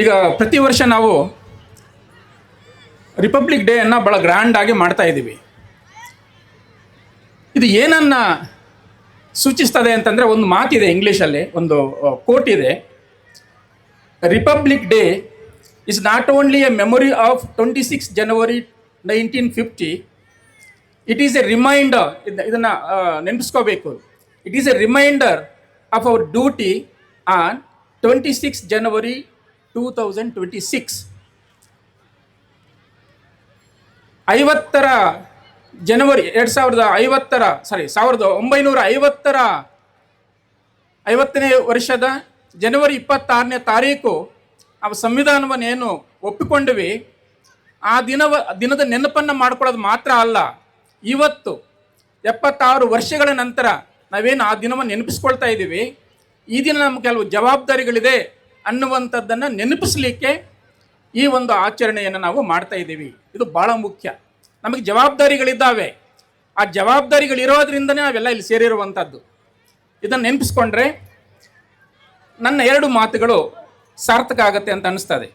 ಈಗ ಪ್ರತಿ ವರ್ಷ ನಾವು ರಿಪಬ್ಲಿಕ್ ಡೇಯನ್ನು ಭಾಳ ಗ್ರ್ಯಾಂಡಾಗಿ ಮಾಡ್ತಾ ಇದ್ದೀವಿ. ಇದು ಏನನ್ನ ಸೂಚಿಸ್ತದೆ ಅಂತಂದರೆ ಒಂದು ಮಾತಿದೆ ಇಂಗ್ಲೀಷಲ್ಲಿ, ಒಂದು ಕೋಟ್ ಇದೆ. Republic Day is not only a memory of twenty six January nineteen fifty it is a reminder ಇದನ್ನು ನೆನಪಿಸ್ಕೋಬೇಕು. It is a reminder of our duty on twenty six January two thousand twenty six ಐವತ್ತರ ಜನವರಿ, ಎರಡು ಸಾವಿರದ ಐವತ್ತರ ಸಾರಿ ಸಾವಿರದ ಒಂಬೈನೂರ ಐವತ್ತರ ಐವತ್ತನೇ ವರ್ಷದ ಜನವರಿ ಇಪ್ಪತ್ತಾರನೇ ತಾರೀಕು ಆ ಸಂವಿಧಾನವನ್ನು ಏನು ಒಪ್ಪಿಕೊಂಡ್ವಿ, ಆ ದಿನವ, ದಿನದ ನೆನಪನ್ನು ಮಾಡ್ಕೊಳ್ಳೋದು ಮಾತ್ರ ಅಲ್ಲ, ಇವತ್ತು ಎಪ್ಪತ್ತಾರು ವರ್ಷಗಳ ನಂತರ ನಾವೇನು ಆ ದಿನವನ್ನು ನೆನಪಿಸ್ಕೊಳ್ತಾ ಇದ್ದೀವಿ ಈ ದಿನ ನಮ್ಗೆ ಕೆಲವು ಜವಾಬ್ದಾರಿಗಳಿದೆ. ಅನ್ನುವಂಥದ್ದನ್ನು ನೆನಪಿಸ್ಲಿಕ್ಕೆ ಈ ಒಂದು ಆಚರಣೆಯನ್ನು ನಾವು ಮಾಡ್ತಾ ಇದ್ದೀವಿ. ಇದು ಭಾಳ ಮುಖ್ಯ. ನಮಗೆ ಜವಾಬ್ದಾರಿಗಳಿದ್ದಾವೆ. ಆ ಜವಾಬ್ದಾರಿಗಳಿರೋದ್ರಿಂದನೇ ನಾವೆಲ್ಲ ಇಲ್ಲಿ ಸೇರಿರುವಂಥದ್ದು. ಇದನ್ನು ನೆನಪಿಸ್ಕೊಂಡ್ರೆ ನನ್ನ ಎರಡು ಮಾತುಗಳು ಸಾರ್ಥಕ ಆಗತ್ತೆ ಅಂತ ಅನಿಸ್ತದೆ.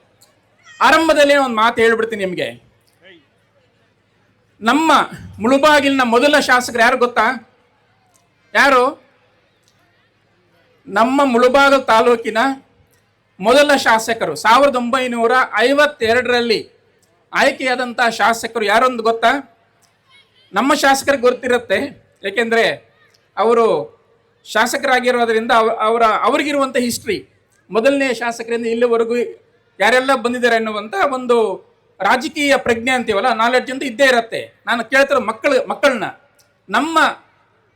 ಆರಂಭದಲ್ಲೇ ಒಂದು ಮಾತು ಹೇಳ್ಬಿಡ್ತೀನಿ ನಿಮಗೆ. ನಮ್ಮ ಮುಳುಬಾಗಿಲಿನ ಮೊದಲ ಶಾಸಕರು ಯಾರು ಗೊತ್ತಾ? ಯಾರು? ನಮ್ಮ ಮುಳುಬಾಗಲ್ ತಾಲೂಕಿನ ಮೊದಲ ಶಾಸಕರು ಸಾವಿರದ ಒಂಬೈನೂರ ಐವತ್ತೆರಡರಲ್ಲಿ ಆಯ್ಕೆಯಾದಂಥ ಶಾಸಕರು ಯಾರೊಂದು ಗೊತ್ತಾ? ನಮ್ಮ ಶಾಸಕರಿಗೆ ಗೊತ್ತಿರುತ್ತೆ. ಏಕೆಂದರೆ ಅವರು ಶಾಸಕರಾಗಿರೋದ್ರಿಂದ ಅವ, ಅವರ ಅವರಿಗಿರುವಂಥ ಹಿಸ್ಟ್ರಿ ಮೊದಲನೇ ಶಾಸಕರಿಂದ ಇಲ್ಲಿವರೆಗೂ ಯಾರೆಲ್ಲ ಬಂದಿದ್ದಾರೆ ಅನ್ನುವಂಥ ಒಂದು ರಾಜಕೀಯ ಪ್ರಜ್ಞೆ ಅಂತೀವಲ್ಲ ನಾಲೆಡ್ಜ್ ಅಂತ ಇದ್ದೇ ಇರುತ್ತೆ. ನಾನು ಕೇಳ್ತಿರೋ ಮಕ್ಕಳು, ಮಕ್ಕಳನ್ನ, ನಮ್ಮ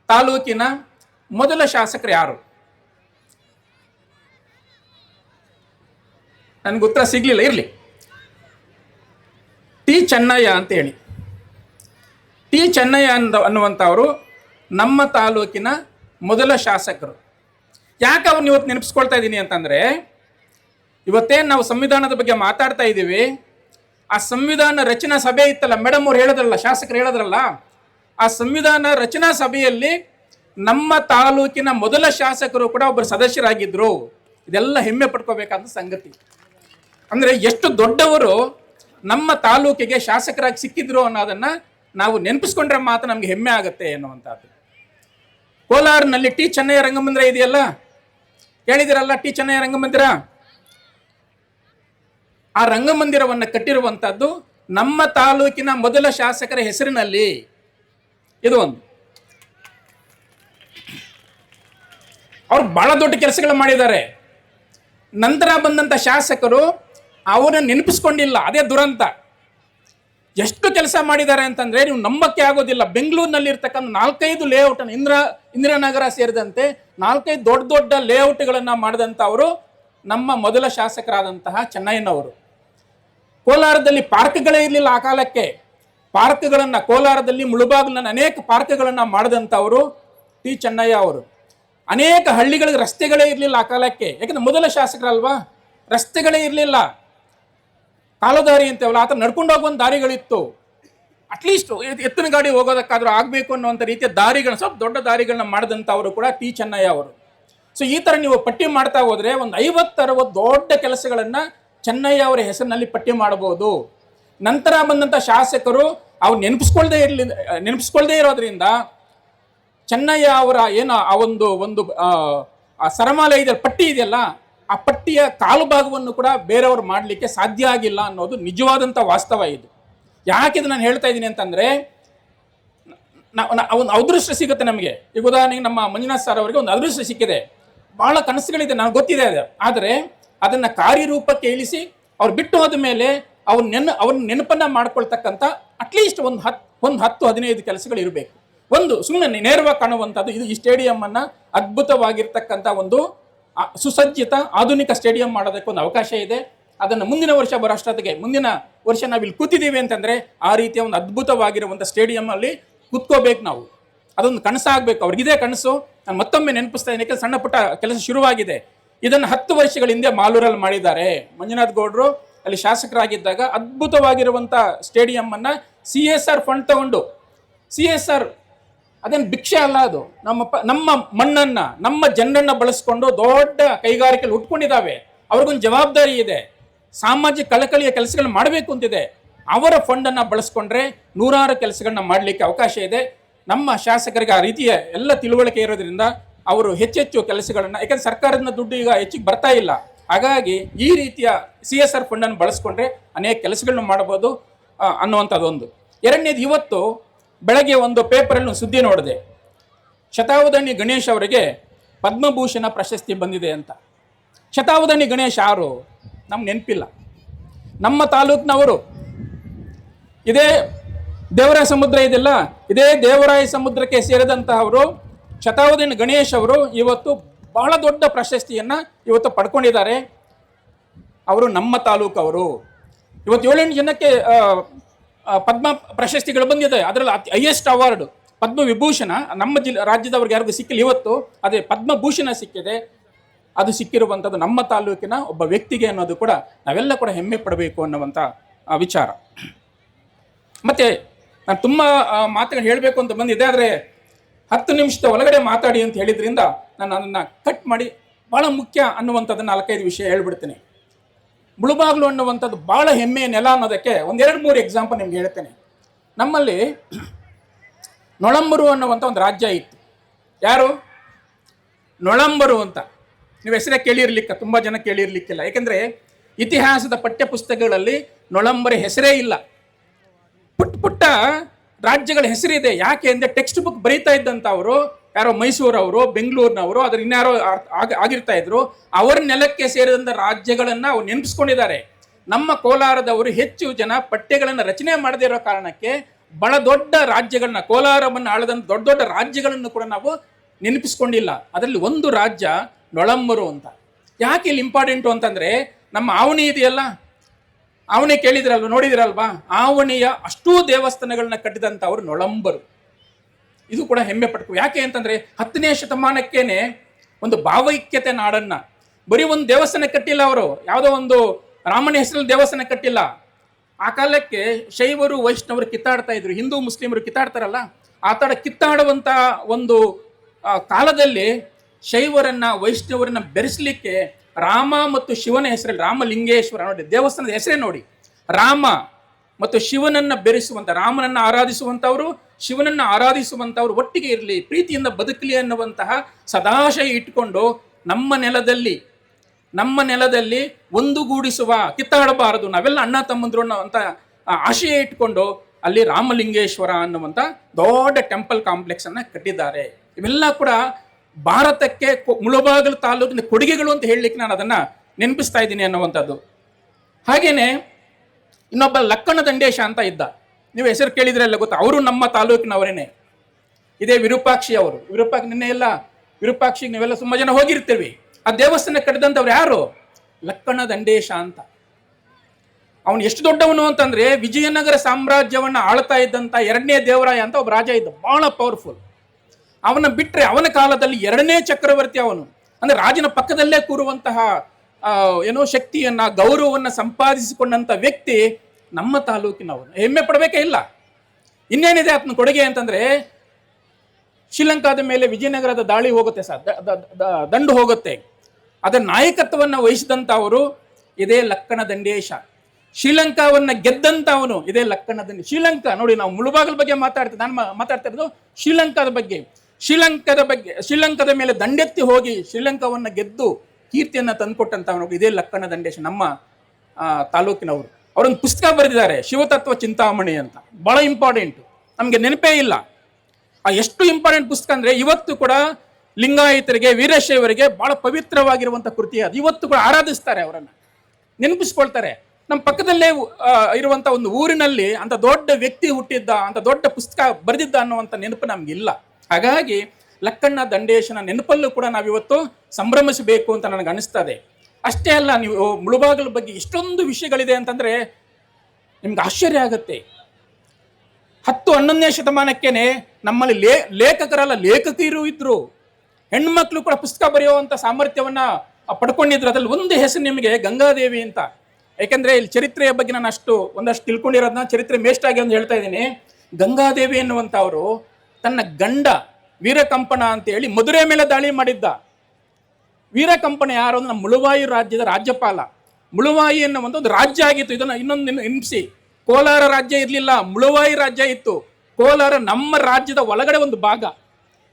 ತಾಲೂಕಿನ ಮೊದಲ ಶಾಸಕರು ಯಾರು? ನನಗೆ ಉತ್ತರ ಸಿಗಲಿಲ್ಲ, ಇರಲಿ. ಟಿ ಚೆನ್ನಯ್ಯ ಅಂತ ಹೇಳಿ. ಟಿ ಚೆನ್ನಯ್ಯ ಅಂದ, ಅನ್ನುವಂಥವರು ನಮ್ಮ ತಾಲೂಕಿನ ಮೊದಲ ಶಾಸಕರು. ಯಾಕೆ ಅವ್ರನ್ನ ಇವತ್ತು ನೆನಪಿಸ್ಕೊಳ್ತಾ ಇದ್ದೀನಿ ಅಂತಂದರೆ, ಇವತ್ತೇನು ನಾವು ಸಂವಿಧಾನದ ಬಗ್ಗೆ ಮಾತಾಡ್ತಾ ಇದ್ದೀವಿ, ಆ ಸಂವಿಧಾನ ರಚನಾ ಸಭೆ ಇತ್ತಲ್ಲ ಮೇಡಮ್ ಅವ್ರು ಹೇಳಿದ್ರಲ್ಲ, ಶಾಸಕರು ಹೇಳಿದ್ರಲ್ಲ, ಆ ಸಂವಿಧಾನ ರಚನಾ ಸಭೆಯಲ್ಲಿ ನಮ್ಮ ತಾಲೂಕಿನ ಮೊದಲ ಶಾಸಕರು ಕೂಡ ಒಬ್ಬರು ಸದಸ್ಯರಾಗಿದ್ದರು ಇದೆಲ್ಲ ಹೆಮ್ಮೆ ಪಡ್ಕೋಬೇಕಾದ ಸಂಗತಿ. ಅಂದರೆ ಎಷ್ಟು ದೊಡ್ಡವರು ನಮ್ಮ ತಾಲೂಕಿಗೆ ಶಾಸಕರಾಗಿ ಸಿಕ್ಕಿದ್ರು ಅನ್ನೋದನ್ನ ನಾವು ನೆನಪಿಸ್ಕೊಂಡ್ರೆ ಮಾತ್ರ ನಮ್ಗೆ ಹೆಮ್ಮೆ ಆಗುತ್ತೆ ಅನ್ನುವಂಥದ್ದು ಕೋಲಾರ್ನಲ್ಲಿ ಟಿ ಚೆನ್ನಯ್ಯ ರಂಗಮಂದಿರ ಇದೆಯಲ್ಲ? ಕೇಳಿದಿರಲ್ಲ ಟಿ ಚೆನ್ನಯ್ಯ ರಂಗಮಂದಿರ? ಆ ರಂಗಮಂದಿರವನ್ನು ಕಟ್ಟಿರುವಂಥದ್ದು ನಮ್ಮ ತಾಲೂಕಿನ ಮೊದಲ ಶಾಸಕರ ಹೆಸರಿನಲ್ಲಿ. ಇದು ಒಂದು. ಅವ್ರು ಬಹಳ ದೊಡ್ಡ ಕೆಲಸಗಳು ಮಾಡಿದ್ದಾರೆ. ನಂತರ ಬಂದಂಥ ಶಾಸಕರು ಅವರನ್ನು ನೆನಪಿಸ್ಕೊಂಡಿಲ್ಲ, ಅದೇ ದುರಂತ. ಎಷ್ಟು ಕೆಲಸ ಮಾಡಿದ್ದಾರೆ ಅಂತಂದರೆ ನೀವು ನಂಬಕ್ಕೆ ಆಗೋದಿಲ್ಲ. ಬೆಂಗಳೂರಿನಲ್ಲಿ ಇರ್ತಕ್ಕಂಥ ನಾಲ್ಕೈದು ಲೇಔಟ್ ಇಂದ್ರ, ಇಂದಿರಾನಗರ ಸೇರಿದಂತೆ ನಾಲ್ಕೈದು ದೊಡ್ಡ ದೊಡ್ಡ ಲೇಔಟ್ಗಳನ್ನು ಮಾಡಿದಂಥವರು ನಮ್ಮ ಮೊದಲ ಶಾಸಕರಾದಂತಹ ಚೆನ್ನಯ್ಯನವರು. ಕೋಲಾರದಲ್ಲಿ ಪಾರ್ಕ್ಗಳೇ ಇರಲಿಲ್ಲ ಆ ಕಾಲಕ್ಕೆ. ಪಾರ್ಕ್ಗಳನ್ನು, ಕೋಲಾರದಲ್ಲಿ ಮುಳುಬಾಗಿಲನ್ನು ಅನೇಕ ಪಾರ್ಕ್ಗಳನ್ನು ಮಾಡಿದಂಥವರು ಟಿ ಚೆನ್ನಯ್ಯ ಅವರು. ಅನೇಕ ಹಳ್ಳಿಗಳಿಗೆ ರಸ್ತೆಗಳೇ ಇರಲಿಲ್ಲ ಆ ಕಾಲಕ್ಕೆ. ಯಾಕಂದರೆ ಮೊದಲ ಶಾಸಕರಲ್ವಾ? ರಸ್ತೆಗಳೇ ಇರಲಿಲ್ಲ. ಕಾಲುದಾರಿ ಅಂತೇವಲ್ಲ ಆತ ನಡ್ಕೊಂಡು ಹೋಗುವಂಥ ದಾರಿಗಳಿತ್ತು. ಅಟ್ಲೀಸ್ಟ್ ಎತ್ತಿನ ಗಾಡಿ ಹೋಗೋದಕ್ಕಾದ್ರೂ ಆಗಬೇಕು ಅನ್ನುವಂಥ ರೀತಿಯ ದಾರಿಗಳನ್ನ ಸ್ವಲ್ಪ ದೊಡ್ಡ ದಾರಿಗಳನ್ನ ಮಾಡಿದಂಥವರು ಕೂಡ ಟಿ. ಚೆನ್ನಯ್ಯ ಅವರು. ಸೊ ಈ ಥರ ನೀವು ಪಟ್ಟಿ ಮಾಡ್ತಾ ಹೋದರೆ ಒಂದು ಐವತ್ತರವತ್ತು ದೊಡ್ಡ ಕೆಲಸಗಳನ್ನು ಚೆನ್ನಯ್ಯ ಅವರ ಹೆಸರಿನಲ್ಲಿ ಪಟ್ಟಿ ಮಾಡಬಹುದು. ನಂತರ ಬಂದಂಥ ಶಾಸಕರು ಅವ್ರು ನೆನಪಿಸ್ಕೊಳ್ದೇ ಇರಲಿ ನೆನಪಿಸ್ಕೊಳ್ದೇ ಇರೋದ್ರಿಂದ ಚೆನ್ನಯ್ಯ ಅವರ ಏನು ಆ ಒಂದು ಒಂದು ಆ, ಆ ಸರಮಾಲೆ ಇದೆ ಪಟ್ಟಿ ಇದೆಯಲ್ಲ ಆ ಪಟ್ಟಿಯ ಕಾಲು ಕೂಡ ಬೇರೆಯವರು ಮಾಡಲಿಕ್ಕೆ ಸಾಧ್ಯ ಆಗಿಲ್ಲ ಅನ್ನೋದು ನಿಜವಾದಂಥ ವಾಸ್ತವ ಇದು. ಯಾಕೆ ಇದು ನಾನು ಹೇಳ್ತಾ ಇದ್ದೀನಿ ಅಂತಂದರೆ ಒಂದು ಅದೃಷ್ಟ ಸಿಗುತ್ತೆ ನಮಗೆ. ಈಗ ಉದಾಹರಣೆಗೆ ನಮ್ಮ ಮಂಜುನಾಥ್ ಸರ್ ಅವರಿಗೆ ಒಂದು ಅದೃಷ್ಟ ಸಿಕ್ಕಿದೆ. ಭಾಳ ಕನಸುಗಳಿದೆ, ನನಗೆ ಗೊತ್ತಿದೆ ಅದು. ಆದರೆ ಅದನ್ನು ಕಾರ್ಯರೂಪಕ್ಕೆ ಇಳಿಸಿ ಅವ್ರು ಬಿಟ್ಟು ಹೋದ ಮೇಲೆ ಅವ್ರ ನೆನ ಅವ್ರ ನೆನಪನ್ನ ಮಾಡ್ಕೊಳ್ತಕ್ಕಂಥ ಅಟ್ಲೀಸ್ಟ್ ಒಂದು ಹತ್ತು ಒಂದು ಹತ್ತು, ಹದಿನೈದು ಕೆಲಸಗಳು ಇರಬೇಕು. ಒಂದು ಸುಮ್ಮನೆ ನೇರವಾಗಿ ಕಾಣುವಂಥದ್ದು ಇದು ಈ ಸ್ಟೇಡಿಯಮ್ಮನ್ನು ಅದ್ಭುತವಾಗಿರ್ತಕ್ಕಂಥ ಒಂದು ಸುಸಜ್ಜಿತ ಆಧುನಿಕ ಸ್ಟೇಡಿಯಂ ಮಾಡೋದಕ್ಕೆ ಒಂದು ಅವಕಾಶ ಇದೆ. ಅದನ್ನು ಮುಂದಿನ ವರ್ಷ ಬರೋಷ್ಟೊತ್ತಿಗೆ ಮುಂದಿನ ವರ್ಷ ನಾವಿಲ್ಲಿ ಕೂತಿದ್ದೀವಿ ಅಂತಂದರೆ ಆ ರೀತಿಯ ಒಂದು ಅದ್ಭುತವಾಗಿರುವಂಥ ಸ್ಟೇಡಿಯಂ ಅಲ್ಲಿ ಕೂತ್ಕೋಬೇಕು ನಾವು. ಅದೊಂದು ಕನಸಾಗಬೇಕು. ಅವ್ರಿಗಿದೆ ಕನಸು. ನಾನು ಮತ್ತೊಮ್ಮೆ ನೆನಪಿಸ್ತಾ ಯಾಕಂದ್ರೆ ಸಣ್ಣ ಪುಟ್ಟ ಕೆಲಸ ಶುರುವಾಗಿದೆ. ಇದನ್ನು ಹತ್ತು ವರ್ಷಗಳ ಹಿಂದೆ ಮಾಲೂರಲ್ಲಿ ಮಾಡಿದ್ದಾರೆ. ಮಂಜುನಾಥ್ ಗೌಡ್ರು ಅಲ್ಲಿ ಶಾಸಕರಾಗಿದ್ದಾಗ ಅದ್ಭುತವಾಗಿರುವಂಥ ಸ್ಟೇಡಿಯಂ ಅನ್ನ ಸಿ ಎಸ್ ಆರ್ ಫಂಡ್ ತಗೊಂಡು, ಸಿ ಎಸ್ ಆರ್ ಅದೇನು ಭಿಕ್ಷೆ ಅಲ್ಲ ಅದು. ನಮ್ಮ ನಮ್ಮ ಮಣ್ಣನ್ನು, ನಮ್ಮ ಜನರನ್ನು ಬಳಸ್ಕೊಂಡು ದೊಡ್ಡ ಕೈಗಾರಿಕೆಗಳು ಉಟ್ಕೊಂಡಿದ್ದಾವೆ ಅವ್ರಿಗೊಂದು ಜವಾಬ್ದಾರಿ ಇದೆ. ಸಾಮಾಜಿಕ ಕಳಕಳಿಯ ಕೆಲಸಗಳನ್ನ ಮಾಡಬೇಕು ಅಂತಿದೆ. ಅವರ ಫಂಡನ್ನು ಬಳಸ್ಕೊಂಡ್ರೆ ನೂರಾರು ಕೆಲಸಗಳನ್ನ ಮಾಡಲಿಕ್ಕೆ ಅವಕಾಶ ಇದೆ. ನಮ್ಮ ಶಾಸಕರಿಗೆ ಆ ರೀತಿಯ ಎಲ್ಲ ತಿಳುವಳಿಕೆ ಇರೋದ್ರಿಂದ ಅವರು ಹೆಚ್ಚೆಚ್ಚು ಕೆಲಸಗಳನ್ನು, ಯಾಕಂದ್ರೆ ಸರ್ಕಾರದಿಂದ ದುಡ್ಡು ಈಗ ಹೆಚ್ಚಿಗೆ ಬರ್ತಾ ಇಲ್ಲ. ಹಾಗಾಗಿ ಈ ರೀತಿಯ ಸಿ ಎಸ್ ಆರ್ ಫಂಡನ್ನು ಬಳಸ್ಕೊಂಡ್ರೆ ಅನೇಕ ಕೆಲಸಗಳನ್ನು ಮಾಡ್ಬೋದು ಅನ್ನುವಂಥದ್ದೊಂದು. ಎರಡನೇದು ಇವತ್ತು ಬೆಳಗ್ಗೆ ಒಂದು ಒಂದು ಸುದ್ದಿ ನೋಡಿದೆ. ಶತಾವಧಾನಿ ಗಣೇಶ್ ಅವರಿಗೆ ಪದ್ಮಭೂಷಣ ಪ್ರಶಸ್ತಿ ಬಂದಿದೆ ಅಂತ. ಶತಾವಧಾನಿ ಗಣೇಶ್ ಯಾರು? ನಮ್ಗೆ ನೆನಪಿಲ್ಲ. ನಮ್ಮ ತಾಲೂಕಿನವರು. ಇದೇ ದೇವರಾಯ ಸಮುದ್ರ ಇದೆಲ್ಲ, ಇದೇ ದೇವರಾಯ ಸಮುದ್ರಕ್ಕೆ ಸೇರಿದಂತಹವರು, ಶತಾವಧಾನಿ ಗಣೇಶ್ ಅವರು ಇವತ್ತು ಬಹಳ ದೊಡ್ಡ ಪ್ರಶಸ್ತಿಯನ್ನು ಇವತ್ತು ಪಡ್ಕೊಂಡಿದ್ದಾರೆ. ಅವರು ನಮ್ಮ ತಾಲೂಕವರು. ಇವತ್ತು ಏಳೆಂಟು ಜನಕ್ಕೆ ಪದ್ಮ ಪ್ರಶಸ್ತಿಗಳು ಬಂದಿದೆ. ಅದರಲ್ಲಿ ಅತಿ ಹೈಯೆಸ್ಟ್ ಅವಾರ್ಡ್ ಪದ್ಮ ವಿಭೂಷಣ. ನಮ್ಮ ಜಿಲ್ಲೆ ರಾಜ್ಯದವ್ರಿಗೆ ಯಾರಿಗೂ ಸಿಕ್ಕಿಲ್ಲ ಇವತ್ತು ಅದೇ ಪದ್ಮಭೂಷಣ ಸಿಕ್ಕಿದೆ. ಅದು ಸಿಕ್ಕಿರುವಂಥದ್ದು ನಮ್ಮ ತಾಲೂಕಿನ ಒಬ್ಬ ವ್ಯಕ್ತಿಗೆ ಅನ್ನೋದು ಕೂಡ ನಾವೆಲ್ಲ ಕೂಡ ಹೆಮ್ಮೆ ಪಡಬೇಕು ಅನ್ನುವಂಥ ವಿಚಾರ. ಮತ್ತೆ ನಾನು ತುಂಬ ಮಾತುಗಳು ಹೇಳಬೇಕು ಅಂತ ಬಂದಿದೆ, ಆದರೆ ಹತ್ತು ನಿಮಿಷದ ಒಳಗಡೆ ಮಾತಾಡಿ ಅಂತ ಹೇಳಿದ್ರಿಂದ ನಾನು ಅದನ್ನು ಕಟ್ ಮಾಡಿ ಭಾಳ ಮುಖ್ಯ ಅನ್ನುವಂಥದ್ದು ನಾಲ್ಕೈದು ವಿಷಯ ಹೇಳ್ಬಿಡ್ತೀನಿ. ಮುಳುಬಾಗ್ಲು ಅನ್ನುವಂಥದ್ದು ಭಾಳ ಹೆಮ್ಮೆಯ ನೆಲ ಅನ್ನೋದಕ್ಕೆ ಒಂದೆರಡು ಮೂರು ಎಕ್ಸಾಂಪಲ್ ನಿಮ್ಗೆ ಹೇಳ್ತೇನೆ. ನಮ್ಮಲ್ಲಿ ನೊಳಂಬರು ಅನ್ನುವಂಥ ಒಂದು ರಾಜ್ಯ ಇತ್ತು. ಯಾರು? ನೊಳಂಬರು ಅಂತ. ನೀವು ಹೆಸರೇ ಕೇಳಿರ್ಲಿಕ್ಕ, ತುಂಬ ಜನ ಕೇಳಿರ್ಲಿಕ್ಕಿಲ್ಲ. ಯಾಕೆಂದರೆ ಇತಿಹಾಸದ ಪಠ್ಯಪುಸ್ತಕಗಳಲ್ಲಿ ನೊಳಂಬರ ಹೆಸರೇ ಇಲ್ಲ. ಪುಟ್ಟ ಪುಟ್ಟ ರಾಜ್ಯಗಳ ಹೆಸರಿದೆ. ಯಾಕೆ ಅಂದರೆ ಟೆಕ್ಸ್ಟ್ ಬುಕ್ ಬರೀತಾ ಇದ್ದಂಥ ಅವರು ಯಾರೋ ಮೈಸೂರವರು, ಬೆಂಗಳೂರಿನವರು, ಅದ್ರ ಇನ್ಯಾರೋ ಆಗಿರ್ತಾ ಇದ್ರು, ಅವರ ನೆಲಕ್ಕೆ ಸೇರಿದಂಥ ರಾಜ್ಯಗಳನ್ನು ಅವ್ರು ನೆನಪಿಸ್ಕೊಂಡಿದ್ದಾರೆ. ನಮ್ಮ ಕೋಲಾರದವರು ಹೆಚ್ಚು ಜನ ಪಠ್ಯಗಳನ್ನು ರಚನೆ ಮಾಡದೇ ಇರೋ ಕಾರಣಕ್ಕೆ ಬಹಳ ದೊಡ್ಡ ರಾಜ್ಯಗಳನ್ನ, ಕೋಲಾರವನ್ನು ಆಳದಂಥ ದೊಡ್ಡ ದೊಡ್ಡ ರಾಜ್ಯಗಳನ್ನು ಕೂಡ ನಾವು ನೆನಪಿಸ್ಕೊಂಡಿಲ್ಲ. ಅದರಲ್ಲಿ ಒಂದು ರಾಜ್ಯ ನೊಳಂಬರು ಅಂತ. ಯಾಕೆ ಇಲ್ಲಿ ಇಂಪಾರ್ಟೆಂಟು ಅಂತಂದ್ರೆ, ನಮ್ಮ ಆವಣಿ ಇದೆಯಲ್ಲ? ಆವಣಿ ಕೇಳಿದ್ರಲ್ವ, ನೋಡಿದಿರಲ್ವಾ? ಆವಣಿಯ ಅಷ್ಟೂ ದೇವಸ್ಥಾನಗಳನ್ನ ಕಟ್ಟಿದಂಥವ್ರು ನೊಳಂಬರು. ಇದು ಕೂಡ ಹೆಮ್ಮೆ ಪಟ್ಕು ಯಾಕೆ ಅಂತಂದ್ರೆ ಹತ್ತನೇ ಶತಮಾನಕ್ಕೇನೆ ಒಂದು ಭಾವೈಕ್ಯತೆ ನಾಡನ್ನ. ಬರೀ ಒಂದು ದೇವಸ್ಥಾನ ಕಟ್ಟಿಲ್ಲ ಅವರು. ಯಾವುದೋ ಒಂದು ರಾಮನ ಹೆಸರಲ್ಲಿ ದೇವಸ್ಥಾನ ಕಟ್ಟಿಲ್ಲ. ಆ ಕಾಲಕ್ಕೆ ಶೈವರು, ವೈಷ್ಣವರು ಕಿತ್ತಾಡ್ತಾ ಇದ್ರು. ಹಿಂದೂ, ಮುಸ್ಲಿಮರು ಕಿತ್ತಾಡ್ತಾರಲ್ಲ? ಆ ಥರ ಕಿತ್ತಾಡುವಂಥ ಒಂದು ಕಾಲದಲ್ಲಿ ಶೈವರನ್ನ, ವೈಷ್ಣವರನ್ನ ಬೆರೆಸಲಿಕ್ಕೆ ರಾಮ ಮತ್ತು ಶಿವನ ಹೆಸರಲ್ಲಿ, ರಾಮಲಿಂಗೇಶ್ವರ ನೋಡಿ, ದೇವಸ್ಥಾನದ ಹೆಸರೇ ನೋಡಿ. ರಾಮ ಮತ್ತು ಶಿವನನ್ನ ಬೆರೆಸುವಂಥ ರಾಮನನ್ನ ಆರಾಧಿಸುವಂಥವರು, ಶಿವನನ್ನ ಆರಾಧಿಸುವಂತವರು ಒಟ್ಟಿಗೆ ಇರಲಿ, ಪ್ರೀತಿಯಿಂದ ಬದುಕಲಿ ಅನ್ನುವಂತಹ ಸದಾಶಯ ಇಟ್ಕೊಂಡು ನಮ್ಮ ನೆಲದಲ್ಲಿ ನಮ್ಮ ನೆಲದಲ್ಲಿ ಒಂದುಗೂಡಿಸುವ, ಕಿತ್ತಾಡಬಾರದು, ನಾವೆಲ್ಲ ಅಣ್ಣ ತಮ್ಮಂದ್ರು ಅನ್ನುವಂಥ ಆಶಯ ಇಟ್ಕೊಂಡು ಅಲ್ಲಿ ರಾಮಲಿಂಗೇಶ್ವರ ಅನ್ನುವಂಥ ದೊಡ್ಡ ಟೆಂಪಲ್ ಕಾಂಪ್ಲೆಕ್ಸ್ ಅನ್ನ ಕಟ್ಟಿದ್ದಾರೆ. ಇವೆಲ್ಲ ಕೂಡ ಭಾರತಕ್ಕೆ ಮುಳಬಾಗಲು ತಾಲೂಕಿನ ಕೊಡುಗೆಗಳು ಅಂತ ಹೇಳಲಿಕ್ಕೆ ನಾನು ಅದನ್ನ ನೆನಪಿಸ್ತಾ ಇದ್ದೀನಿ ಅನ್ನುವಂಥದ್ದು. ಹಾಗೇನೆ ಇನ್ನೊಬ್ಬ ಲಕ್ಕಣ ದಂಡೇಶ ಅಂತ ಇದ್ದ. ನೀವು ಹೆಸರು ಕೇಳಿದ್ರೆಲ್ಲ ಗೊತ್ತಾ? ಅವರು ನಮ್ಮ ತಾಲೂಕಿನವರೇನೆ. ಇದೇ ವಿರೂಪಾಕ್ಷಿ ಅವರು. ವಿರೂಪಾಕ್ಷಿ ನಿನ್ನೆ ಎಲ್ಲ ವಿರೂಪಾಕ್ಷಿಗೆ ನೀವೆಲ್ಲ ತುಂಬಾ ಜನ ಹೋಗಿರ್ತೀವಿ. ಆ ದೇವಸ್ಥಾನ ಕಟ್ಟಿದಂಥವ್ರು ಯಾರು? ಲಕ್ಕಣ ದಂಡೇಶ ಅಂತ. ಅವನು ಎಷ್ಟು ದೊಡ್ಡವನು ಅಂತಂದ್ರೆ ವಿಜಯನಗರ ಸಾಮ್ರಾಜ್ಯವನ್ನ ಆಳ್ತಾ ಇದ್ದಂತ ಎರಡನೇ ದೇವರಾಯ ಅಂತ ಒಬ್ಬ ರಾಜ ಇದ್ದ. ಬಹಳ ಪವರ್ಫುಲ್ ಅವನ ಬಿಟ್ಟರೆ ಅವನ ಕಾಲದಲ್ಲಿ ಎರಡನೇ ಚಕ್ರವರ್ತಿ ಅವನು. ಅಂದ್ರೆ ರಾಜನ ಪಕ್ಕದಲ್ಲೇ ಕೂರುವಂತಹ ಏನೋ ಶಕ್ತಿಯನ್ನ, ಗೌರವವನ್ನ ಸಂಪಾದಿಸಿಕೊಂಡಂತ ವ್ಯಕ್ತಿ ನಮ್ಮ ತಾಲೂಕಿನವನು ಹೆಮ್ಮೆ ಪಡಬೇಕೇ ಇಲ್ಲ. ಇನ್ನೇನಿದೆ ಆತನ ಕೊಡುಗೆ ಅಂತಂದ್ರೆ, ಶ್ರೀಲಂಕಾದ ಮೇಲೆ ವಿಜಯನಗರದ ದಾಳಿ ಹೋಗುತ್ತೆ ಸರ್ ದಂಡು ಹೋಗುತ್ತೆ. ಅದರ ನಾಯಕತ್ವವನ್ನು ವಹಿಸಿದಂಥವರು ಇದೇ ಲಕ್ಕಣ ದಂಡೇಶ. ಶ್ರೀಲಂಕಾವನ್ನ ಗೆದ್ದಂಥವನು ಇದೇ ಲಕ್ಕಣ ದಂಡ, ಶ್ರೀಲಂಕಾ, ನೋಡಿ ನಾವು ಮುಳುಬಾಗಲ ಬಗ್ಗೆ ಮಾತಾಡ್ತೀವಿ ನಾನು ಮಾತಾಡ್ತಾ ಇರೋದು ಶ್ರೀಲಂಕಾದ ಬಗ್ಗೆ. ಶ್ರೀಲಂಕಾದ ಬಗ್ಗೆ, ಶ್ರೀಲಂಕಾದ ಮೇಲೆ ದಂಡೆತ್ತಿ ಹೋಗಿ ಶ್ರೀಲಂಕಾವನ್ನ ಗೆದ್ದು ಕೀರ್ತಿಯನ್ನ ತಂದುಕೊಟ್ಟಂತವನು ಇದೇ ಲಕ್ಕಣ ದಂಡೇಶ ನಮ್ಮ ತಾಲೂಕಿನವರು. ಅವರೊಂದು ಪುಸ್ತಕ ಬರೆದಿದ್ದಾರೆ, ಶಿವತತ್ವ ಚಿಂತಾಮಣಿ ಅಂತ. ಬಹಳ ಇಂಪಾರ್ಟೆಂಟ್ ನಮಗೆ ನೆನಪೇ ಇಲ್ಲ. ಆ ಎಷ್ಟು ಇಂಪಾರ್ಟೆಂಟ್ ಪುಸ್ತಕ ಅಂದರೆ ಇವತ್ತು ಕೂಡ ಲಿಂಗಾಯತರಿಗೆ ವೀರಶೈವರಿಗೆ ಬಹಳ ಪವಿತ್ರವಾಗಿರುವಂಥ ಕೃತಿ ಅದು. ಇವತ್ತು ಕೂಡ ಆರಾಧಿಸ್ತಾರೆ ಅವರನ್ನು. ನೆನಪಿಸ್ಕೊಳ್ತಾರೆ. ನಮ್ಮ ಪಕ್ಕದಲ್ಲೇ ಇರುವಂಥ ಒಂದು ಊರಿನಲ್ಲಿ ಅಂತ ದೊಡ್ಡ ವ್ಯಕ್ತಿ ಹುಟ್ಟಿದ್ದ ಅಂತ ದೊಡ್ಡ ಪುಸ್ತಕ ಬರೆದಿದ್ದ ಅನ್ನುವಂಥ ನೆನಪು ನಮಗಿಲ್ಲ. ಹಾಗಾಗಿ ಲಕ್ಕಣ್ಣ ದಂಡೇಶನ ನೆನಪಲ್ಲೂ ಕೂಡ ನಾವಿವತ್ತು ಸಂಭ್ರಮಿಸಬೇಕು ಅಂತ ನನಗೆ ಅನಿಸ್ತದೆ ಅಷ್ಟೇ ಅಲ್ಲ, ನೀವು ಮುಳುಬಾಗಲ ಬಗ್ಗೆ ಇಷ್ಟೊಂದು ವಿಷಯಗಳಿದೆ ಅಂತಂದರೆ ನಿಮ್ಗೆ ಆಶ್ಚರ್ಯ ಆಗುತ್ತೆ. ಹತ್ತು ಹನ್ನೊಂದನೇ ಶತಮಾನಕ್ಕೇನೆ ನಮ್ಮಲ್ಲಿ ಲೇ, ಲೇಖಕರಲ್ಲ ಲೇಖಕಿಯರು ಇದ್ರು. ಹೆಣ್ಮಕ್ಳು ಕೂಡ ಪುಸ್ತಕ ಬರೆಯುವಂಥ ಸಾಮರ್ಥ್ಯವನ್ನು ಪಡ್ಕೊಂಡಿದ್ರು. ಅದರಲ್ಲಿ ಒಂದು ಹೆಸರು ನಿಮಗೆ, ಗಂಗಾದೇವಿ ಅಂತ. ಯಾಕೆಂದರೆ ಇಲ್ಲಿ ಚರಿತ್ರೆಯ ಬಗ್ಗೆ ನಾನು ಅಷ್ಟು, ಒಂದಷ್ಟು ತಿಳ್ಕೊಂಡಿರೋದನ್ನ ಚರಿತ್ರೆ ಮೇಷ್ಟಾಗಿ ಅಂತ ಹೇಳ್ತಾ ಇದ್ದೀನಿ. ಗಂಗಾದೇವಿ ಎನ್ನುವಂಥವರು ತನ್ನ ಗಂಡ ವೀರಕಂಪನ ಅಂತ ಹೇಳಿ ಮಧುರೆ ಮೇಲೆ ದಾಳಿ ಮಾಡಿದ್ದ. ವೀರಕಂಪನ ಯಾರು ಅಂದ್ರೆ ನಮ್ಮ ಮುಳುವಾಯಿ ರಾಜ್ಯದ ರಾಜ್ಯಪಾಲ. ಮುಳುವಾಯಿ ಅನ್ನೋ ಒಂದು ರಾಜ್ಯ ಆಗಿತ್ತು. ಇದನ್ನ ಇನ್ನೊಂದು ನೆನಪಿಸಿ ಕೋಲಾರ ರಾಜ್ಯ ಇರಲಿಲ್ಲ, ಮುಳುವಾಯಿ ರಾಜ್ಯ ಇತ್ತು. ಕೋಲಾರ ನಮ್ಮ ರಾಜ್ಯದ ಒಳಗಡೆ ಒಂದು ಭಾಗ.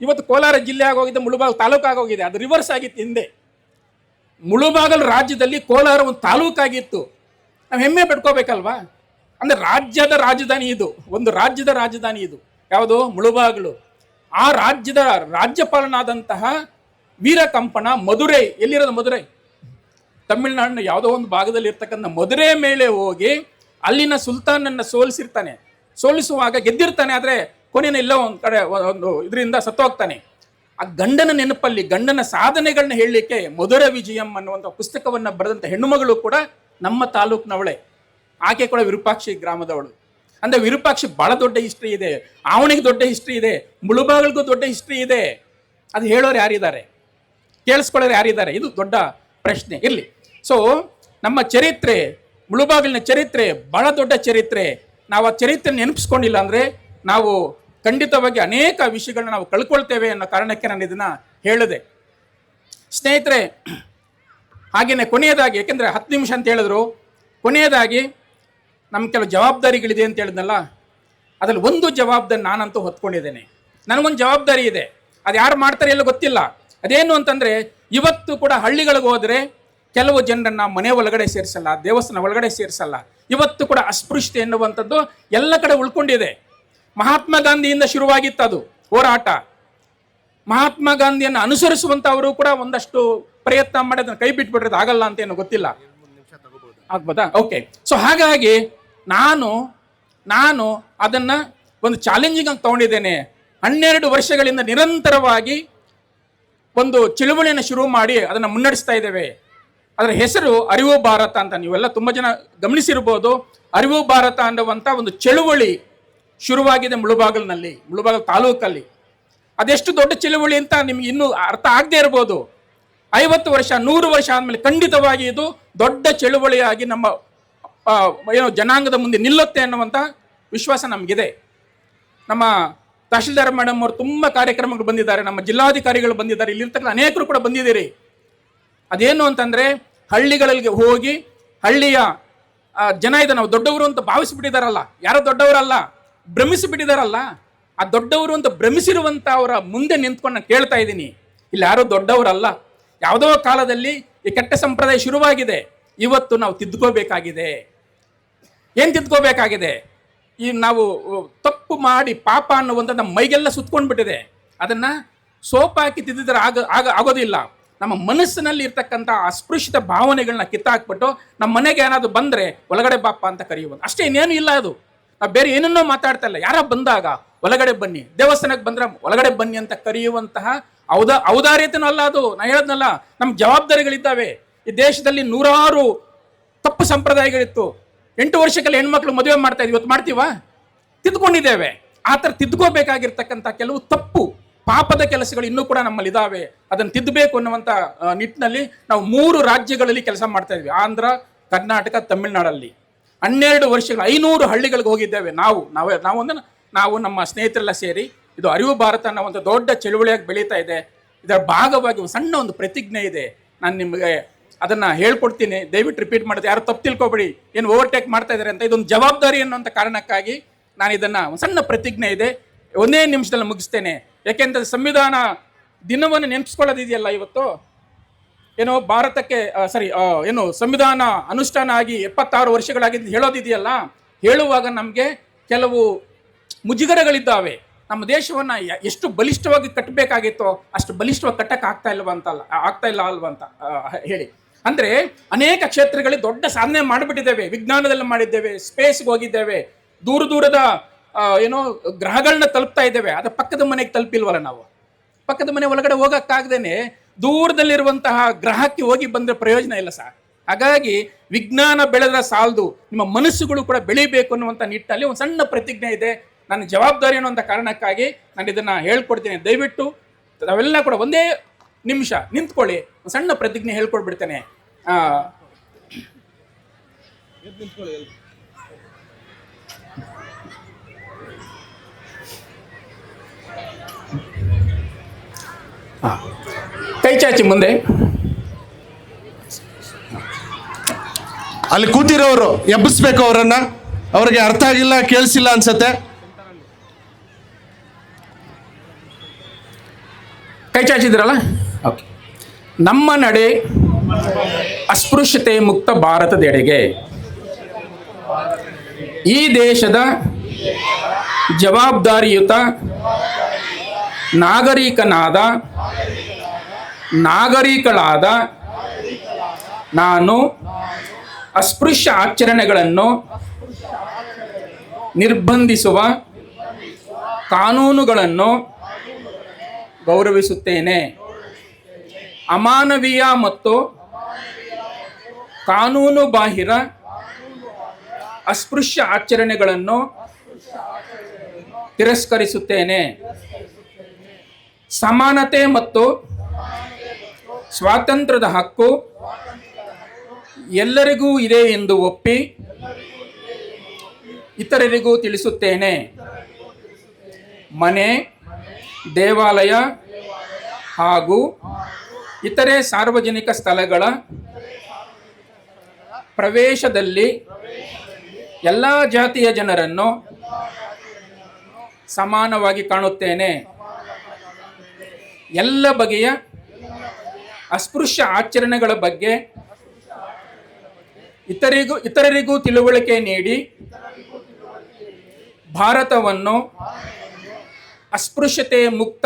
ಇವತ್ತು ಕೋಲಾರ ಜಿಲ್ಲೆ ಆಗೋಗಿದೆ, ಮುಳುಬಾಗಲು ತಾಲೂಕು ಆಗೋಗಿದೆ. ಅದು ರಿವರ್ಸ್ ಆಗಿತ್ತು ಹಿಂದೆ. ಮುಳುಬಾಗಲು ರಾಜ್ಯದಲ್ಲಿ ಕೋಲಾರ ಒಂದು ತಾಲೂಕಾಗಿತ್ತು ನಾವು ಹೆಮ್ಮೆ ಪಡ್ಕೋಬೇಕಲ್ವಾ? ಅಂದ್ರೆ ರಾಜ್ಯದ ರಾಜಧಾನಿ ಇದು. ಒಂದು ರಾಜ್ಯದ ರಾಜಧಾನಿ ಇದು. ಯಾವುದು? ಮುಳುಬಾಗಲು. ಆ ರಾಜ್ಯದ ರಾಜ್ಯಪಾಲನಾದಂತಹ ವೀರಕಂಪನ ಮಧುರೈ, ಎಲ್ಲಿರೋದು ಮಧುರೈ? ತಮಿಳುನಾಡಿನ ಯಾವುದೋ ಒಂದು ಭಾಗದಲ್ಲಿ ಇರ್ತಕ್ಕಂಥ ಮಧುರೆ ಮೇಲೆ ಹೋಗಿ ಅಲ್ಲಿನ ಸುಲ್ತಾನನ್ನು ಸೋಲಿಸಿರ್ತಾನೆ. ಸೋಲಿಸುವಾಗ ಗೆದ್ದಿರ್ತಾನೆ, ಆದರೆ ಕೊನೆಯ ಇಲ್ಲ ಒಂದು ಕಡೆ ಒಂದು ಇದರಿಂದ ಸತ್ತೋಗ್ತಾನೆ. ಆ ಗಂಡನ ನೆನಪಲ್ಲಿ, ಗಂಡನ ಸಾಧನೆಗಳನ್ನ ಹೇಳಲಿಕ್ಕೆ ಮಧುರ ವಿಜಯಂ ಅನ್ನುವಂಥ ಪುಸ್ತಕವನ್ನು ಬರೆದಂಥ ಹೆಣ್ಣುಮಗಳು ಕೂಡ ನಮ್ಮ ತಾಲೂಕಿನವಳೆ. ಆಕೆ ಕೂಡ ವಿರೂಪಾಕ್ಷಿ ಗ್ರಾಮದವಳು. ಅಂದರೆ ವಿರೂಪಾಕ್ಷಿ ಭಾಳ ದೊಡ್ಡ ಹಿಸ್ಟ್ರಿ ಇದೆ ಅವನಿಗೆ ದೊಡ್ಡ ಹಿಸ್ಟ್ರಿ ಇದೆ ಮುಳುಬಾಗಳಿಗೂ ದೊಡ್ಡ ಹಿಸ್ಟ್ರಿ ಇದೆ. ಅದು ಹೇಳೋರು ಯಾರಿದ್ದಾರೆ? ಕೇಳಿಸ್ಕೊಳ್ಳೋರು ಯಾರಿದ್ದಾರೆ? ಇದು ದೊಡ್ಡ ಪ್ರಶ್ನೆ. ಇರಲಿ. ಸೊ ನಮ್ಮ ಚರಿತ್ರೆ ಮುಳುಬಾಗಿಲಿನ ಚರಿತ್ರೆ, ಬಹಳ ದೊಡ್ಡ ಚರಿತ್ರೆ. ನಾವು ಆ ಚರಿತ್ರೆ ನೆನಪಿಸ್ಕೊಂಡಿಲ್ಲ ಅಂದರೆ ನಾವು ಖಂಡಿತವಾಗಿ ಅನೇಕ ವಿಷಯಗಳನ್ನ ನಾವು ಕಳ್ಕೊಳ್ತೇವೆ ಅನ್ನೋ ಕಾರಣಕ್ಕೆ ನಾನು ಇದನ್ನು ಹೇಳಿದೆ. ಸ್ನೇಹಿತರೆ ಹಾಗೆಯೇ ಕೊನೆಯದಾಗಿ ಏಕೆಂದರೆ ಹತ್ತು ನಿಮಿಷ ಅಂತ ಹೇಳಿದ್ರು. ಕೊನೆಯದಾಗಿ ನಮ್ಮ ಕೆಲವು ಜವಾಬ್ದಾರಿಗಳಿದೆ ಅಂತ ಹೇಳಿದ್ನಲ್ಲ, ಅದರಲ್ಲಿ ಒಂದು ಜವಾಬ್ದಾರಿ ನಾನಂತೂ ಹೊತ್ಕೊಂಡಿದ್ದೇನೆ. ನನಗೊಂದು ಜವಾಬ್ದಾರಿ ಇದೆ. ಅದು ಯಾರು ಮಾಡ್ತಾರೆ ಎಲ್ಲ ಗೊತ್ತಿಲ್ಲ. ಅದೇನು ಅಂತಂದರೆ, ಇವತ್ತು ಕೂಡ ಹಳ್ಳಿಗಳಿಗೆ ಹೋದರೆ ಕೆಲವು ಜನರನ್ನ ಮನೆ ಒಳಗಡೆ ಸೇರಿಸಲ್ಲ, ದೇವಸ್ಥಾನ ಒಳಗಡೆ ಸೇರಿಸಲ್ಲ. ಇವತ್ತು ಕೂಡ ಅಸ್ಪೃಶ್ಯತೆ ಎನ್ನುವಂಥದ್ದು ಎಲ್ಲ ಕಡೆ ಉಳ್ಕೊಂಡಿದೆ. ಮಹಾತ್ಮ ಗಾಂಧಿಯಿಂದ ಶುರುವಾಗಿತ್ತು ಅದು ಹೋರಾಟ. ಮಹಾತ್ಮ ಗಾಂಧಿಯನ್ನು ಅನುಸರಿಸುವಂಥವರು ಕೂಡ ಒಂದಷ್ಟು ಪ್ರಯತ್ನ ಮಾಡಿ ಅದನ್ನ ಕೈ ಬಿಟ್ಬಿಟ್ರೆ ಆಗಲ್ಲ ಅಂತ ಏನು ಗೊತ್ತಿಲ್ಲ. ಆಗ್ಬೋದಾ? ಓಕೆ ಸೊ ಹಾಗಾಗಿ ನಾನು ನಾನು ಅದನ್ನ ಒಂದು ಚಾಲೆಂಜಿಂಗ್ ಆಗಿ ತಗೊಂಡಿದ್ದೇನೆ. ಹನ್ನೆರಡು ವರ್ಷಗಳಿಂದ ನಿರಂತರವಾಗಿ ಒಂದು ಚಳುವಳಿಯನ್ನು ಶುರು ಮಾಡಿ ಅದನ್ನು ಮುನ್ನಡೆಸ್ತಾ ಇದ್ದೇವೆ. ಅದರ ಹೆಸರು ಅರಿವು ಭಾರತ ಅಂತ ನೀವೆಲ್ಲ ತುಂಬ ಜನ ಗಮನಿಸಿರ್ಬೋದು. ಅರಿವು ಭಾರತ ಅನ್ನುವಂಥ ಒಂದು ಚಳುವಳಿ ಶುರುವಾಗಿದೆ ಮುಳುಬಾಗಲಿನಲ್ಲಿ, ಮುಳುಬಾಗಲ್ ತಾಲೂಕಲ್ಲಿ. ಅದೆಷ್ಟು ದೊಡ್ಡ ಚಳುವಳಿ ಅಂತ ನಿಮ್ಗೆ ಇನ್ನೂ ಅರ್ಥ ಆಗದೆ ಇರ್ಬೋದು. ಐವತ್ತು ವರ್ಷ, ನೂರು ವರ್ಷ ಆದಮೇಲೆ ಖಂಡಿತವಾಗಿ ಇದು ದೊಡ್ಡ ಚಳುವಳಿಯಾಗಿ ನಮ್ಮ ಏನೋ ಜನಾಂಗದ ಮುಂದೆ ನಿಲ್ಲುತ್ತೆ ಅನ್ನುವಂಥ ವಿಶ್ವಾಸ ನಮಗಿದೆ. ನಮ್ಮ ತಹಶೀಲ್ದಾರ್ ಮೇಡಮ್ ಅವರು ತುಂಬ ಕಾರ್ಯಕ್ರಮಗಳು ಬಂದಿದ್ದಾರೆ, ನಮ್ಮ ಜಿಲ್ಲಾಧಿಕಾರಿಗಳು ಬಂದಿದ್ದಾರೆ, ಇಲ್ಲಿರ್ತಕ್ಕಂಥ ಅನೇಕರು ಕೂಡ ಬಂದಿದ್ದೀರಿ. ಅದೇನು ಅಂತಂದ್ರೆ ಹಳ್ಳಿಗಳಿಗೆ ಹೋಗಿ ಹಳ್ಳಿಯ ಜನ ಇದೆ, ನಾವು ದೊಡ್ಡವರು ಅಂತ ಭಾವಿಸಿಬಿಟ್ಟಿದಾರಲ್ಲ. ಯಾರೋ ದೊಡ್ಡವರಲ್ಲ? ಭ್ರಮಿಸಿಬಿಟ್ಟಿದಾರಲ್ಲ. ಆ ದೊಡ್ಡವರು ಅಂತ ಭ್ರಮಿಸಿರುವಂಥ ಅವರ ಮುಂದೆ ನಿಂತ್ಕೊಂಡು ನಾನು ಕೇಳ್ತಾ ಇದ್ದೀನಿ. ಇಲ್ಲಿ ಯಾರೋ ದೊಡ್ಡವರಲ್ಲ? ಯಾವುದೋ ಕಾಲದಲ್ಲಿ ಈ ಕೆಟ್ಟ ಸಂಪ್ರದಾಯ ಶುರುವಾಗಿದೆ. ಇವತ್ತು ನಾವು ತಿದ್ದುಕೋಬೇಕಾಗಿದೆ. ಏನು ತಿದ್ಕೋಬೇಕಾಗಿದೆ ಈ ನಾವು ತಪ್ಪು ಮಾಡಿ ಪಾಪ ಅನ್ನುವಂಥ ನಮ್ಮ ಮೈಗೆಲ್ಲ ಸುತ್ಕೊಂಡ್ಬಿಟ್ಟಿದೆ ಅದನ್ನು ಸೋಪ್ ಹಾಕಿ ತಿದ್ದಿದ್ರೆ ಆಗ ಆಗ ಆಗೋದಿಲ್ಲ. ನಮ್ಮ ಮನಸ್ಸಿನಲ್ಲಿ ಇರ್ತಕ್ಕಂಥ ಅಸ್ಪೃಶ್ಯತ ಭಾವನೆಗಳನ್ನ ಕಿತ್ತಾಕ್ಬಿಟ್ಟು ನಮ್ಮ ಮನೆಗೆ ಏನಾದರೂ ಬಂದರೆ ಒಳಗಡೆ ಬಾಪ ಅಂತ ಕರೆಯುವುದು. ಅಷ್ಟೇ ಇನ್ನೇನು ಇಲ್ಲ ಅದು. ನಾವು ಬೇರೆ ಏನನ್ನೂ ಮಾತಾಡ್ತಾ ಇಲ್ಲ. ಯಾರೋ ಬಂದಾಗ ಒಳಗಡೆ ಬನ್ನಿ, ದೇವಸ್ಥಾನಕ್ಕೆ ಬಂದ್ರೆ ಒಳಗಡೆ ಬನ್ನಿ ಅಂತ ಕರೆಯುವಂತಹ ಔದ, ಔದಾರ್ಯತೆನೂ ಅಲ್ಲ ಅದು. ನಾನು ಹೇಳೋದ್ನಲ್ಲ ನಮ್ಮ ಜವಾಬ್ದಾರಿಗಳಿದ್ದಾವೆ. ಈ ದೇಶದಲ್ಲಿ ನೂರಾರು ತಪ್ಪು ಸಂಪ್ರದಾಯಗಳಿತ್ತು. ಎಂಟು ವರ್ಷಕ್ಕೆಲ್ಲ ಹೆಣ್ಮಕ್ಳು ಮದುವೆ ಮಾಡ್ತಾ ಇದ್ವಿ. ಇವತ್ತು ಮಾಡ್ತೀವ? ತಿದ್ಕೊಂಡಿದ್ದೇವೆ. ಆ ಥರ ತಿದ್ಕೋಬೇಕಾಗಿರ್ತಕ್ಕಂಥ ಕೆಲವು ತಪ್ಪು ಪಾಪದ ಕೆಲಸಗಳು ಇನ್ನೂ ಕೂಡ ನಮ್ಮಲ್ಲಿ ಇದಾವೆ. ಅದನ್ನು ತಿದ್ದಬೇಕು ಅನ್ನುವಂಥ ನಿಟ್ಟಿನಲ್ಲಿ ನಾವು ಮೂರು ರಾಜ್ಯಗಳಲ್ಲಿ ಕೆಲಸ ಮಾಡ್ತಾ ಇದ್ವಿ. ಆಂಧ್ರ, ಕರ್ನಾಟಕ, ತಮಿಳುನಾಡಲ್ಲಿ. ಹನ್ನೆರಡು ವರ್ಷಗಳು, ಐನೂರು ಹಳ್ಳಿಗಳಿಗೆ ಹೋಗಿದ್ದೇವೆ ನಾವು. ನಾವೇ, ನಾವು ಅಂದ್ರೆ ನಾವು ನಮ್ಮ ಸ್ನೇಹಿತರೆಲ್ಲ ಸೇರಿ ಇದು ಅರಿವು ಭಾರತ ಅನ್ನೋ ಒಂದು ದೊಡ್ಡ ಚಳುವಳಿಯಾಗಿ ಬೆಳೀತಾ ಇದೆ. ಇದರ ಭಾಗವಾಗಿ ಸಣ್ಣ ಒಂದು ಪ್ರತಿಜ್ಞೆ ಇದೆ. ನಾನು ನಿಮಗೆ ಅದನ್ನ ಹೇಳ್ಕೊಡ್ತೀನಿ. ದಯವಿಟ್ಟು ರಿಪೀಟ್ ಮಾಡುತ್ತೆ ಯಾರು ತಪ್ಪು ತಿಳ್ಕೊಬೇಡಿ. ಏನು ಓವರ್ಟೇಕ್ ಮಾಡ್ತಾ ಇದ್ದಾರೆ ಅಂತ ಇದೊಂದು ಜವಾಬ್ದಾರಿ ಅನ್ನೋಂಥ ಕಾರಣಕ್ಕಾಗಿ ನಾನು ಇದನ್ನ ಸಣ್ಣ ಪ್ರತಿಜ್ಞೆ ಇದೆ. ಒಂದೇ ನಿಮಿಷದಲ್ಲಿ ಮುಗಿಸ್ತೇನೆ. ಯಾಕೆಂದರೆ ಸಂವಿಧಾನ ದಿನವನ್ನು ನೆನಪಿಸ್ಕೊಳ್ಳೋದಿದೆಯಲ್ಲ ಇವತ್ತು? ಏನೋ ಭಾರತಕ್ಕೆ ಸರಿ ಏನು ಸಂವಿಧಾನ ಅನುಷ್ಠಾನ ಆಗಿ ಎಪ್ಪತ್ತಾರು ವರ್ಷಗಳಾಗಿದ್ದು ಹೇಳೋದಿದೆಯಲ್ಲ? ಹೇಳುವಾಗ ನಮಗೆ ಕೆಲವು ಮುಜುಗರಗಳಿದ್ದಾವೆ. ನಮ್ಮ ದೇಶವನ್ನು ಎಷ್ಟು ಬಲಿಷ್ಠವಾಗಿ ಕಟ್ಟಬೇಕಾಗಿತ್ತೋ ಅಷ್ಟು ಬಲಿಷ್ಠವಾಗಿ ಕಟ್ಟಕ್ಕೆ ಆಗ್ತಾ ಇಲ್ವಾ ಅಂತಲ್ಲ ಆಗ್ತಾ ಇಲ್ಲ ಅಲ್ವಾ ಅಂತ ಹೇಳಿ. ಅಂದ್ರೆ ಅನೇಕ ಕ್ಷೇತ್ರಗಳಲ್ಲಿ ದೊಡ್ಡ ಸಾಧನೆ ಮಾಡಿಬಿಟ್ಟಿದ್ದೇವೆ. ವಿಜ್ಞಾನದಲ್ಲಿ ಮಾಡಿದ್ದೇವೆ ಸ್ಪೇಸ್ಗೆ ಹೋಗಿದ್ದೇವೆ. ದೂರ ದೂರದ ಏನೋ ಗ್ರಹಗಳನ್ನ ತಲುಪ್ತಾ ಇದ್ದೇವೆ. ಅದ ಪಕ್ಕದ ಮನೆಗೆ ತಲುಪಿಲ್ವಲ್ಲ ನಾವು. ಪಕ್ಕದ ಮನೆ ಒಳಗಡೆ ಹೋಗೋಕ್ಕಾಗ್ದೇನೆ ದೂರದಲ್ಲಿರುವಂತಹ ಗ್ರಹಕ್ಕೆ ಹೋಗಿ ಬಂದ್ರೆ ಪ್ರಯೋಜನ ಇಲ್ಲ ಸರ್. ಹಾಗಾಗಿ ವಿಜ್ಞಾನ ಬೆಳೆದ್ರೆ ಸಾಲದು. ನಿಮ್ಮ ಮನಸ್ಸುಗಳು ಕೂಡ ಬೆಳಿಬೇಕು ಅನ್ನುವಂಥ ನಿಟ್ಟಲ್ಲಿ ಒಂದು ಸಣ್ಣ ಪ್ರತಿಜ್ಞೆ ಇದೆ. ನನ್ನ ಜವಾಬ್ದಾರಿ ಅನ್ನುವಂಥ ಕಾರಣಕ್ಕಾಗಿ ನಾನು ಇದನ್ನು ಹೇಳ್ಕೊಡ್ತೀನಿ. ದಯವಿಟ್ಟು ನಾವೆಲ್ಲ ಕೂಡ ಒಂದೇ ನಿಮಿಷ ನಿಂತ್ಕೊಳ್ಳಿ. ಒಂದು ಸಣ್ಣ ಪ್ರತಿಜ್ಞೆ ಹೇಳ್ಕೊಡ್ಬಿಡ್ತೇನೆ. ಕೈ ಚಾಚಿ ಮುಂದೆ. ಅಲ್ಲಿ ಕೂತಿರೋರು ಎಬ್ಬಿಸ್ಬೇಕು ಅವರನ್ನ. ಅವ್ರಿಗೆ ಅರ್ಥ ಆಗಿಲ್ಲ ಕೇಳಿಸಿಲ್ಲ ಅನ್ಸತ್ತೆ. ಕೈ ಚಾಚಿದ್ರಲ್ಲ? ಓಕೆ ನಮ್ಮ ನಡೆ ಅಸ್ಪೃಶ್ಯತೆ ಮುಕ್ತ ಭಾರತದೆಡೆಗೆ. ಈ ದೇಶದ ಜವಾಬ್ದಾರಿಯುತ ನಾಗರಿಕನಾದ, ನಾಗರಿಕಳಾದ ನಾನು ಅಸ್ಪೃಶ್ಯ ಆಚರಣೆಗಳನ್ನು ನಿರ್ಬಂಧಿಸುವ ಕಾನೂನುಗಳನ್ನು ಗೌರವಿಸುತ್ತೇನೆ. ಅಮಾನವೀಯ ಮತ್ತು ಕಾನೂನು ಬಾಹಿರ ಅಸ್ಪೃಶ್ಯ ಆಚರಣೆಗಳನ್ನು ತಿರಸ್ಕರಿಸುತ್ತೇನೆ. ಸಮಾನತೆ ಮತ್ತು ಸ್ವಾತಂತ್ರ್ಯದ ಹಕ್ಕು ಎಲ್ಲರಿಗೂ ಇದೆ ಎಂದು ಒಪ್ಪಿ ಇತರರಿಗೂ ತಿಳಿಸುತ್ತೇನೆ. ಮನೆ, ದೇವಾಲಯ ಹಾಗೂ ಇತರೆ ಸಾರ್ವಜನಿಕ ಸ್ಥಳಗಳ ಪ್ರವೇಶದಲ್ಲಿ ಎಲ್ಲ ಜಾತಿಯ ಜನರನ್ನು ಸಮಾನವಾಗಿ ಕಾಣುತ್ತೇನೆ. ಎಲ್ಲ ಬಗೆಯ ಅಸ್ಪೃಶ್ಯ ಆಚರಣೆಗಳ ಬಗ್ಗೆ ಇತರಿಗೂ, ಇತರರಿಗೂ ತಿಳುವಳಿಕೆ ನೀಡಿ ಭಾರತವನ್ನು ಅಸ್ಪೃಶ್ಯತೆ ಮುಕ್ತ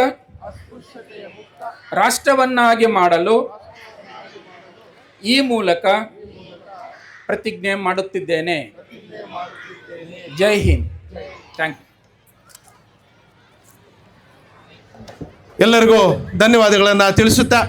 ರಾಷ್ಟ್ರವನ್ನಾಗಿ ಮಾಡಲು ಈ ಮೂಲಕ ಪ್ರತಿಜ್ಞೆ ಮಾಡುತ್ತಿದ್ದೇನೆ. ಜೈ ಹಿಂದ್. ಥ್ಯಾಂಕ್ ಎಲ್ಲರಿಗೂ ಧನ್ಯವಾದಗಳನ್ನು ತಿಳಿಸುತ್ತಾ